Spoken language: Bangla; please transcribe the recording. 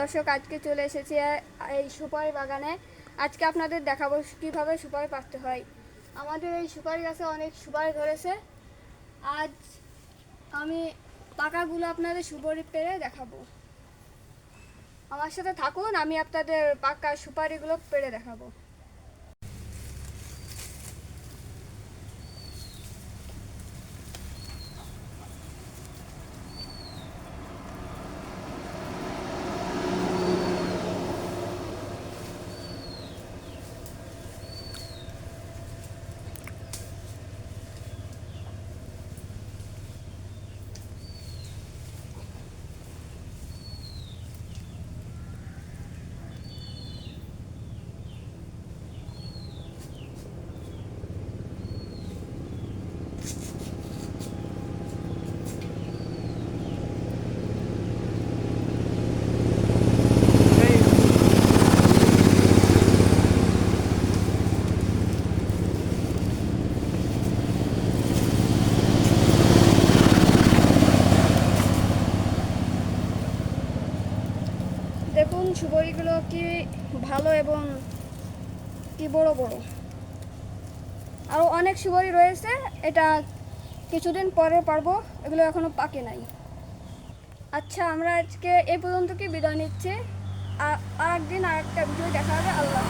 দর্শক, আজকে চলে এসেছি এই সুপারি বাগানে। আজকে আপনাদের দেখাবো কীভাবে সুপারি পাড়তে হয়। আমাদের এই সুপারি গাছে অনেক সুপারি ধরেছে। আজ আমি পাকাগুলো আপনাদের সুপারি পেরে দেখাবো। আমার সাথে থাকুন, আমি আপনাদের পাকা সুপারিগুলো পেরে দেখাবো। দেখুন সুপারিগুলো কি ভালো এবং কি বড় বড়। আরও অনেক সুপারি রয়েছে, এটা কিছুদিন পরে পারব, এগুলো এখনও পাকে নাই। আচ্ছা আমরা আজকে এই পর্যন্ত কি বিদায় নিচ্ছি? আর একদিন আর একটা ভিডিও দেখা হবে, আল্লাহ।